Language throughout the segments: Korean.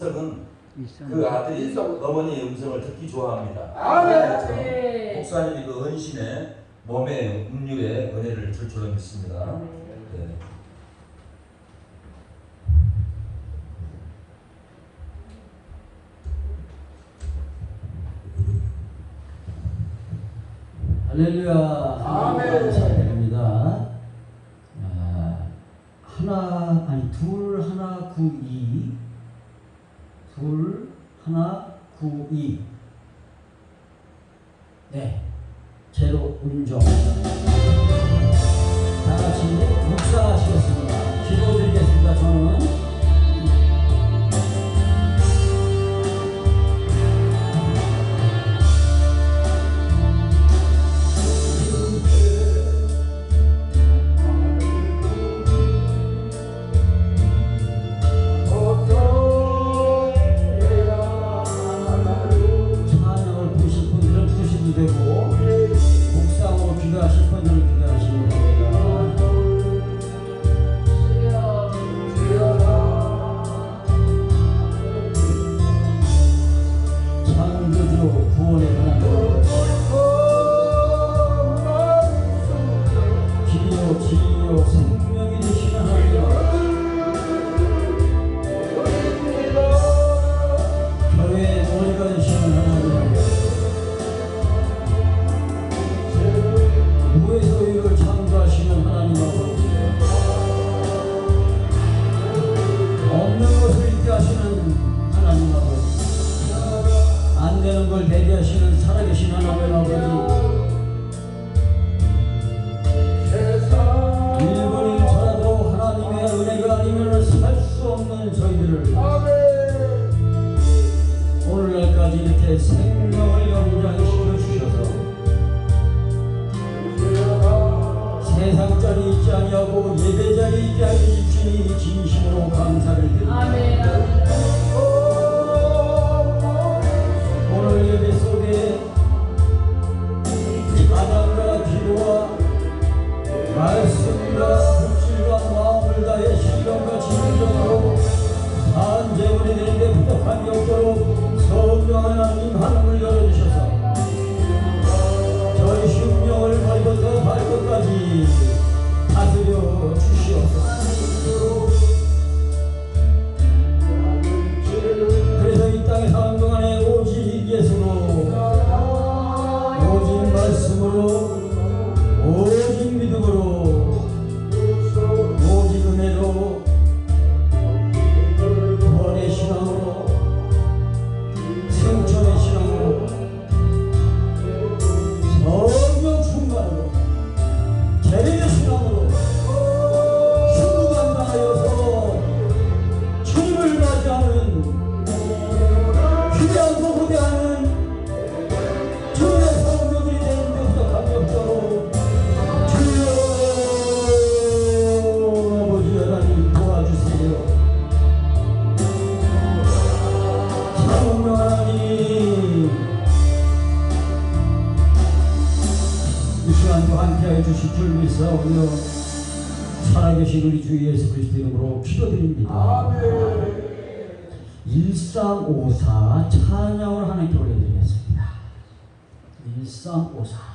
이성은 그 아들이 어머니의 음성을 듣기 좋아합니다. 아멘. 목사님이 그 은신의 몸의 음률에 은혜를 줄 줄로 믿습니다. 아, 네. 할렐루야. 아멘. 아버지 생명을 연장시켜 주셔서 세상 자리 있지 아니하고 예배 자리 있지 아니하니 진심으로 감사를 드립니다. 아멘. 살아계신 우리 주 예수 그리스도 이름으로 기도드립니다. 아멘. 1354 찬양을 하나님께 올려드리겠습니다. 1354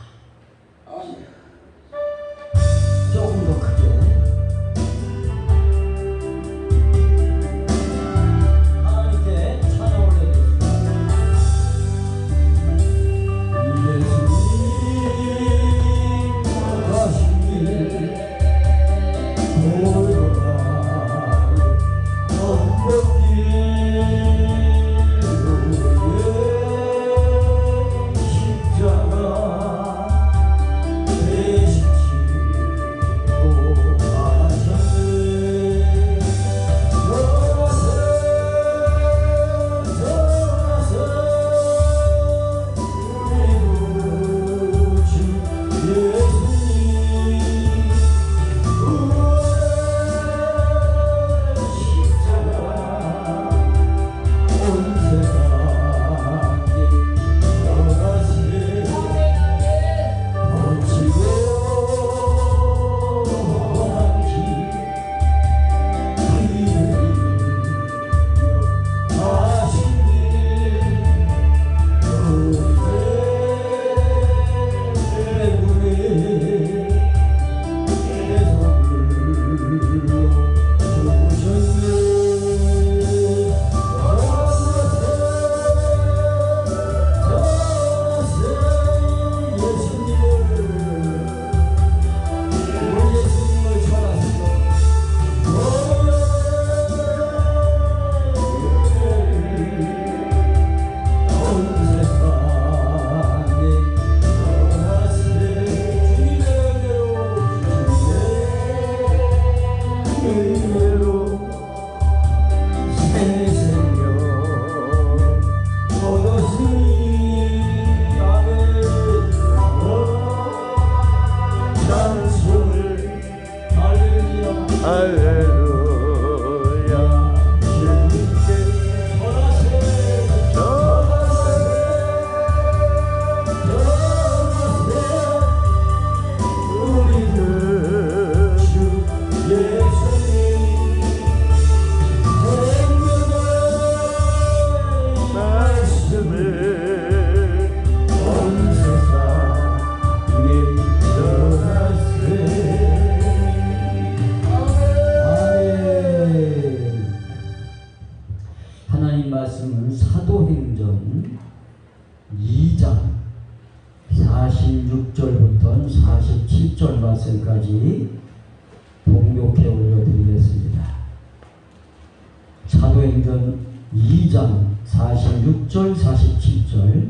2장 46절 47절.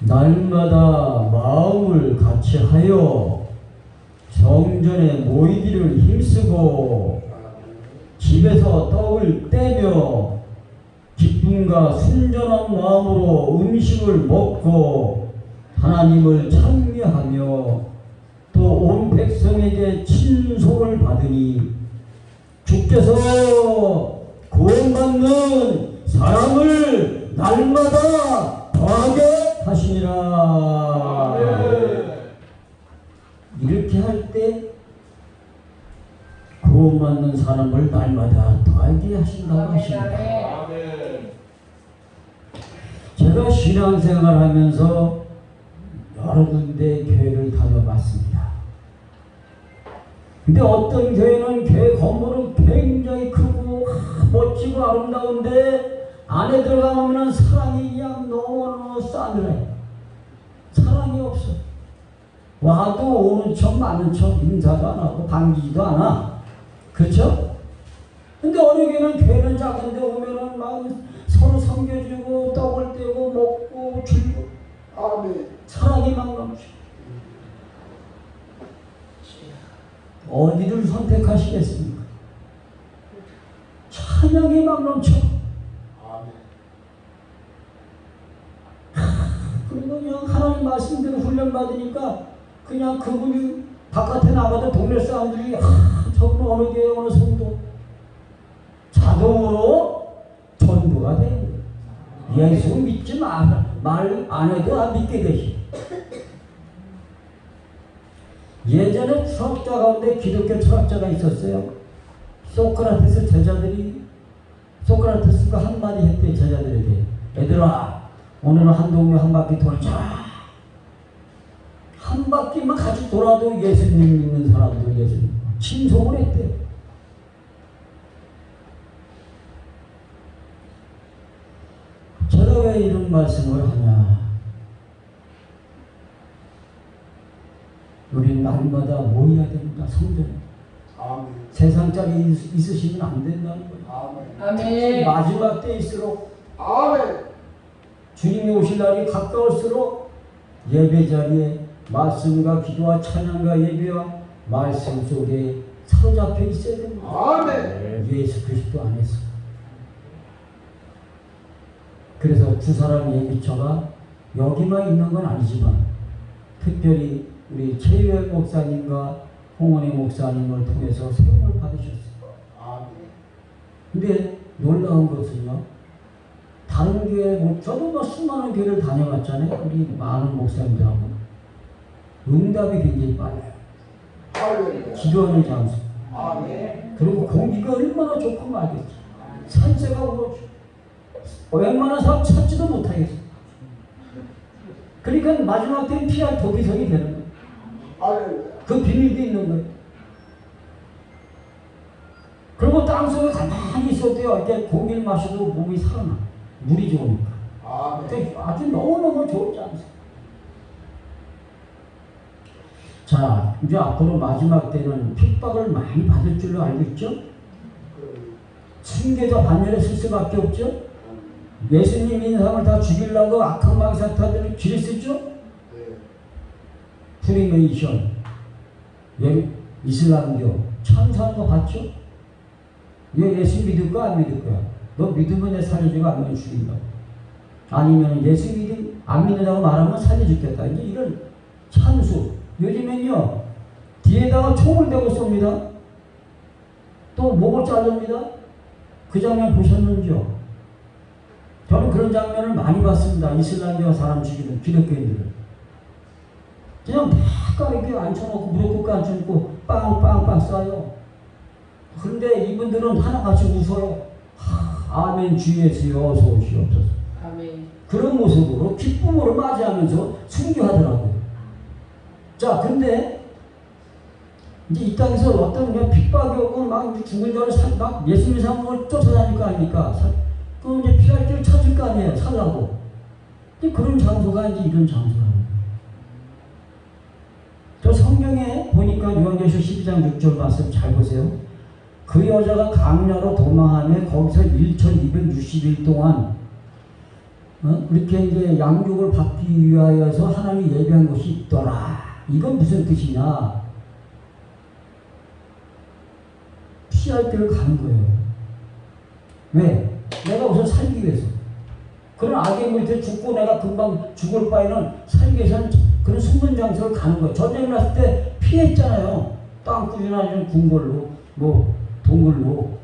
날마다 마음을 같이하여 성전에 모이기를 힘쓰고 집에서 떡을 떼며 기쁨과 순전한 마음으로 음식을 먹고 하나님을 찬미하며 또 온 백성에게 친속을 받으니 주께서 구원받는 사람을 날마다 더하게 하시니라. 이렇게 할 때 구원받는 사람을 날마다 더하게 하신다고 하십니다. 제가 신앙생활 하면서 여러 군데 교회를 다녀봤습니다. 근데 어떤 교회는 교회 건물은 굉장히 아, 멋지고 아름다운데 안에 들어가면 사랑이 그냥 너무너무 싸늘해. 사랑이 없어. 와도 오는 척 마는 척 인사도 안 하고 반기지도 않아. 그렇죠? 근데 어느 교회는 교회는 작은데 오면은 막 서로 섬겨주고 떡을 떼고 먹고 줄고 사랑이 막 넘쳐. 어디를 선택하시겠습니까? 찬양이 막 넘쳐. 그리고 그냥 하나님 말씀대로 훈련 받으니까 그냥 그분이 바깥에 나가도 동네 사람들이 아, 저분 어느 교회 어느 성도 자동으로 전도가 돼. 예수 믿지 마. 말안 해도 안 믿게 되시. 예전에 철학자 가운데 기독교 철학자가 있었어요. 소크라테스 제자들이 소크라테스가 한마디 했대 제자들에게 얘들아 오늘은 한 동네 한 바퀴 돌자. 한 바퀴만 같이 돌아도 예수님 믿는 사람들 예수님 침송을 했대. 제가 왜 이런 말씀을 하냐? 우리 날마다 모여야 됩니다. 성전. 세상 짜리 있- 있으시면 안 된다는 거예요. 아멘. 마지막 때일수록 주님이 오실 날이 가까울수록 예배 자리에 말씀과 기도와 찬양과 예배와 말씀 속에 사로잡혀 있어야 됩니다. 예수 그리스도 안에서. 그래서 두 사람 예비처가 여기만 있는 건 아니지만 특별히 우리 최유열 목사님과 홍원희 목사님을 통해서 세움을 받으셨어요. 근데 놀라운 것은요. 다른 교회, 뭐 저도 뭐 수많은 교회를 다녀왔잖아요. 우리 많은 목사님들하고. 응답이 굉장히 빨라요. 기도하는 장소. 그리고 공기가 얼마나 좋고 말겠지. 산세가 오르죠. 웬만한 사람 찾지도 못하겠어. 그러니까 마지막 때는 피할 도기성이 되는 거예요. 그 비밀도 있는 거예요. 그리고 땅속에 가만히 있어도요, 이렇게 고기를 마셔도 몸이 살아나. 물이 좋으니까. 그러니까 아주 너무너무 좋지 않습니까? 자, 이제 앞으로 마지막 때는 핍박을 많이 받을 줄로 알고 있죠? 순교자 반열에 쓸 수밖에 없죠? 예수님 믿는 사람을 다 죽이려고 악한 망사타들을 길을 쓰죠? 프리메이션, 예, 이슬람교, 거 봤죠? 얘 예수 믿을 거야, 안 믿을 거야? 너 믿으면 내 살려주고 안 믿으면 죽인다. 아니면 예수 믿음, 안 믿는다고 말하면 살려주겠다. 이제 이런 찬수. 요즘엔요, 뒤에다가 총을 대고 쏩니다. 또 목을 자릅니다. 그 장면 보셨는지요? 저는 그런 장면을 많이 봤습니다. 이슬람교 사람 죽이는 기독교인들을. 그냥 막 이렇게 앉혀놓고 무릎 꿇고 앉혀놓고 빵빵빵 쏴요. 그런데 이분들은 하나같이 웃어요. 하, 아멘 주 예수여 어서 오시옵소서. 아멘. 그런 모습으로 기쁨으로 맞이하면서 순교하더라고요. 자, 근데 이제 이 땅에서 어떤 그냥 핍박이 오고 막 죽은 자를 살- 막 예수님 사람을 쫓아다닐 거 아닙니까? 사- 그럼 이제 피할 길을 찾을 거 아니에요. 살라고. 근데 그런 장소가 이제 이런 장소라는 성경에 보니까 요한계시록 12장 6절 말씀 잘 보세요. 그 여자가 강야로 도망하며 거기서 1260일 동안 어? 그렇게 이제 양육을 받기 위하여서 하나님이 예비한 곳이 있더라. 이건 무슨 뜻이냐? 피할 길을 가는 거예요. 왜? 내가 우선 살기 위해서. 그런 악의 물때 죽고 내가 금방 죽을 바에는 살기 위해서는 그런 숨은 장소를 가는 거예요. 전쟁 났을 때 피했잖아요. 땅굴이나 이런 궁궐로, 뭐, 동굴로.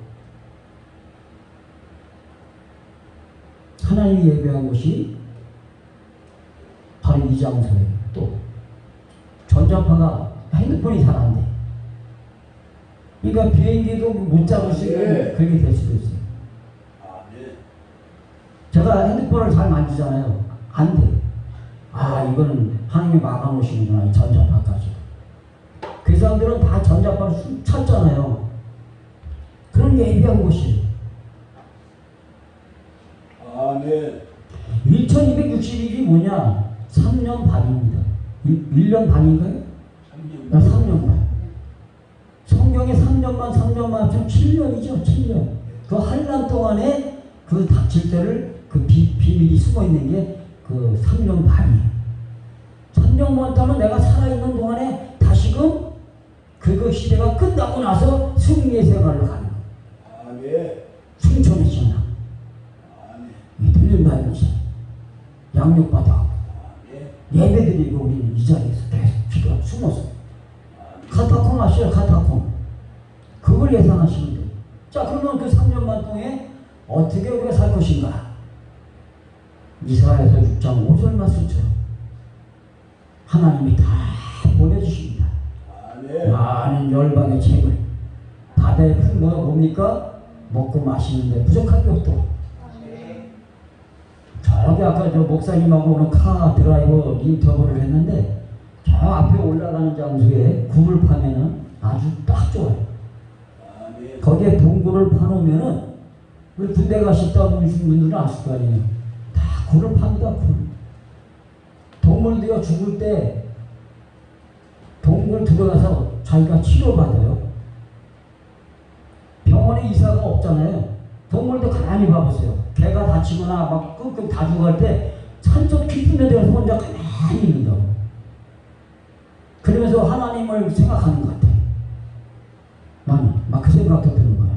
하나님이 예배한 곳이 바로 이 장소예요. 또, 전자파가 핸드폰이 잘 안 돼. 그러니까 비행기도 못 있는 예. 그렇게 될 수도 있어요. 아멘. 제가 핸드폰을 잘 만지잖아요. 안 돼. 아, 이거는 하나님이 막아놓으시는구나, 이 전자파까지. 그 사람들은 다 전자파를 쑥 찾잖아요. 그런 예비한 곳이에요. 아멘. 1260일이 뭐냐? 3년 반입니다. 1, 년 반인가요? 나 3년 반. 성경에 3년만, 3년만 합치면 7년이죠, 7년. 그 한란 동안에 그 닥칠 때를 그 비, 비밀이 숨어 있는 게 그 3년 반이에요. 3년만 동안 내가 살아있는 동안에 다시금 그거 시대가 끝나고 나서 승리의 생활로 가는 거예요. 아멘. 승천의 신앙. 아멘. 믿음을 받으면서 양육받아 아멘. 예배 드리고 우리는 이 자리에서 계속 기도 숨어서 아멘. 카타콤 아시죠? 카타콤. 그걸 예상하시면 돼요. 자, 그러면 그 3년만 동에 어떻게 우리가 살 것인가? 이사야서 6장 5절 말씀처럼 하나님이 다 보내주십니다. 아멘. 많은 열방의 책을 바다의 풍부가 뭡니까? 먹고 마시는데 부족할 게 없도록 저기 아까 저 목사님하고 오늘 카 드라이버 인터뷰를 했는데 저 앞에 올라가는 장소에 굴을 파면은 아주 딱 좋아요. 아멘. 거기에 동굴을 파놓으면은 우리 군대 가셨다 오신 분들은 아실 거 아니에요. 다 굴을 팝니다, 굴. 동물들이 죽을 때 동굴 들어가서 자기가 치료받아요. 병원에 의사가 없잖아요. 동물도 가만히 봐보세요. 개가 다치거나 막 끙끙 다 죽어갈 때 산속 깊은 데 들어가서 혼자 가만히 있는다고. 그러면서 하나님을 생각하는 것 같아요. 나는 막 그 생각도 드는 거야.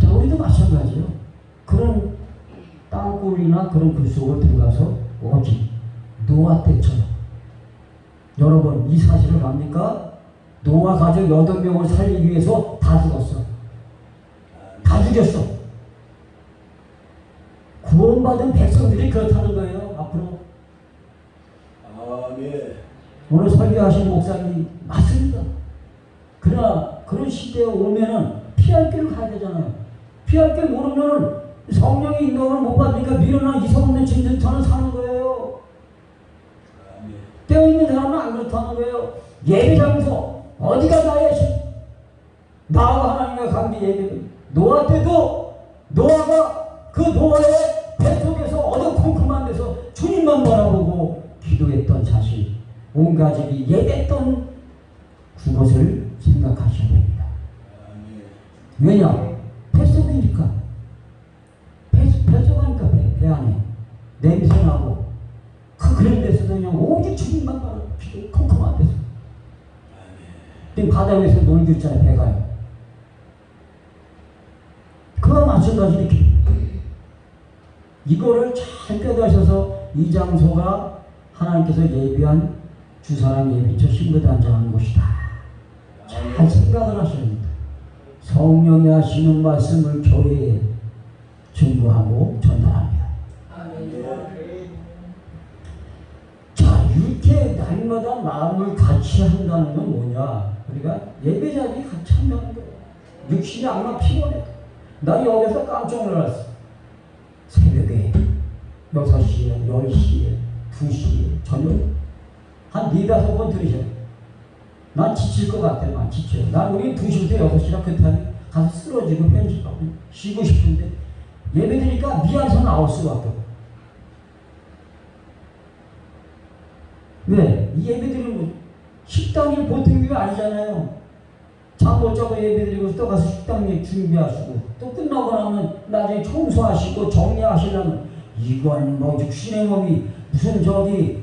자, 우리도 마찬가지예요. 그런 땅굴이나 그런 굴 속을 들어가서 오직 노아 때처럼 여러분 이 사실을 압니까? 노아 가족 여덟 명을 살리기 위해서 다 죽었어. 다 죽였어. 구원받은 백성들이 그렇다는 거예요. 앞으로 아멘. 오늘 설교하신 목사님 맞습니다. 그러나 그런 시대에 오면은 피할 길을 가야 되잖아요. 피할 길 모르면은 성령의 인도를 못 받으니까 미련한 이성 없는 짐승처럼 사는 거예요. 떼어 있는 사람은 안 그렇다는 거예요. 예배 장소 어디가 나의 신? 나와 하나님과 관계 예배. 노아 때도 노아가 그 노아의 뱃속에서 어두컴컴한 데서 주님만 바라보고 기도했던 사실 온 가족이 예배했던 그것을 생각하셔야 됩니다. 왜냐? 뱃속이니까 뱃, 뱃속하니까 배, 배 안에 냄새나고 그 그런 데서도 그냥 오직 주님만 바라보고 기도 컴컴한 데서 지금 바다 위에서 놀고 있잖아요 배가요. 그와 마찬가지로 이렇게. 이거를 잘 깨닫셔서 이 장소가 하나님께서 예비한 주사랑 예비처 신부 단장하는 곳이다. 잘 생각을 하셔야 됩니다. 성령이 하시는 말씀을 교회에 증거하고 전달합니다. 자 이렇게 날마다 마음을 같이 한다는 건 뭐냐 우리가 예배 자리에 같이 한다는 거예요 육신이 아마 피곤해 나 여기서 깜짝 놀랐어 새벽에 6시에 10시에 2시에 저녁 한 네다섯 번 들으셔요 난 지칠 것 같아. 난 지쳐요. 난 우리 2시부터 6시나 그때 가서 쓰러지고 편집하고 쉬고 싶은데 예배 드니까 미안해서 나올 수밖에 없어. 왜? 이 예배 드리는 거 식당이 보통 일이 아니잖아요. 잠못 자고 예배드리고 또 가서 식당 일 준비하시고 또 끝나고 나면 나중에 청소하시고 정리하시려면 이건 뭐 육신의 몸이 무슨 저기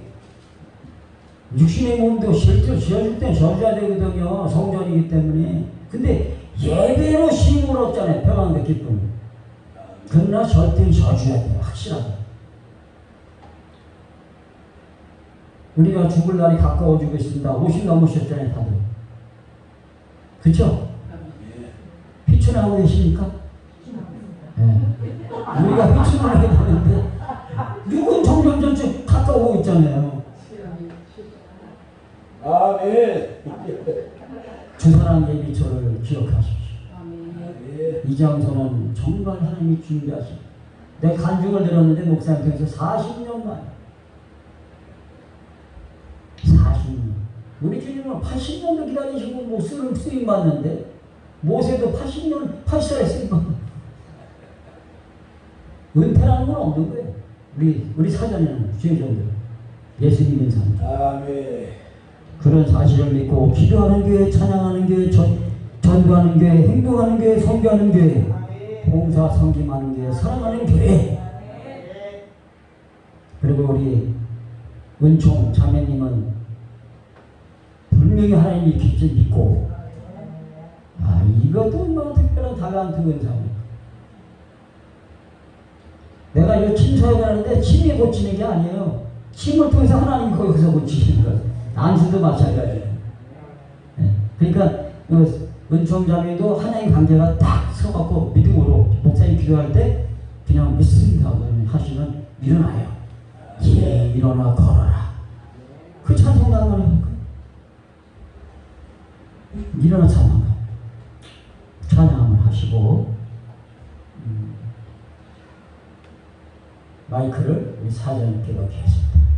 육신의 몸도 실제로 지어줄 땐 지어줘야 되거든요. 성전이기 때문에. 근데 예배로 힘을 얻잖아요. 평안의 기쁨. 그러나 절대 지어줘야 돼요. 확실하게. 우리가 죽을 날이 가까워지고 있습니다. 50 넘으셨잖아요, 다들. 그쵸? 아멘. 피춘하고 계십니까? 예. 우리가 피춘을 해야 되는데, 누군 점점 점점 가까워오고 있잖아요. 아멘. 주사랑 예비처를 기억하십시오. 아멘. 이 장소는 정말 하나님이 준비하신. 내 간증을 들었는데 목사님께서 40년 만에 40년. 우리 주님은 80년도 기다리시고 목숨을 쓰임 받는데 모세도 80년 80살에 쓰임 받는. 은퇴라는 건 없는 거예요. 우리 우리 사전에는 주의종들 예수 믿는 사람. 아멘. 그런 사실을 믿고 기도하는 교회, 찬양하는 교회, 전, 전도하는 교회, 행동하는 교회, 선교하는 교회, 봉사 섬김하는 교회, 사랑하는 교회. 그리고 우리 은총 자매님은 분명히 하나님이 깊이 믿고 아 이것도 뭐 특별한 다간트 은사입니다. 내가 이거 침사역을 하는데 침이 고치는 게 아니에요. 침을 통해서 하나님이 거기서 고치시는 거예요. 안수도 마찬가지예요. 예. 그러니까 어, 은총자매도 하나님 관계가 딱 서갖고 믿음으로 목사님 기도할 때 그냥 믿습니다 하시면 일어나요. 예, 일어나 걸어라. 그 찬송가 한번 해볼까요? 일어나. 찬양 한번 하시고 음, 마이크를 우리 사장님께 맡기겠습니다.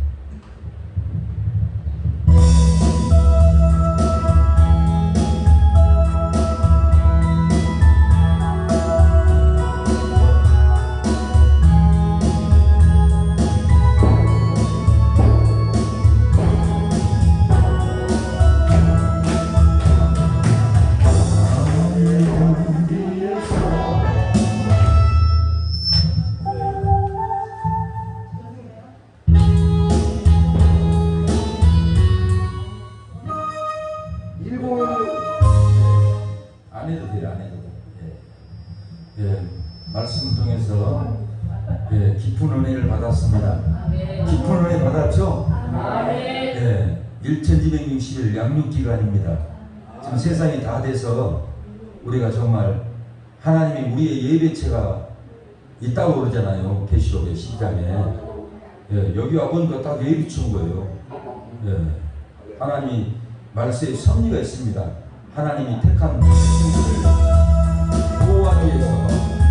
받았습니다. 깊은 은혜 받았죠? 예, 1260일 양육 기간입니다. 지금 세상이 다 돼서 우리가 정말 하나님이 우리의 예배체가 있다고 그러잖아요. 계시록의 10장에. 예, 여기 와보니까 딱 예비치인 거예요. 예, 하나님이 말씀에 섭리가 있습니다. 하나님이 택한 백성들을 보호하기 위해서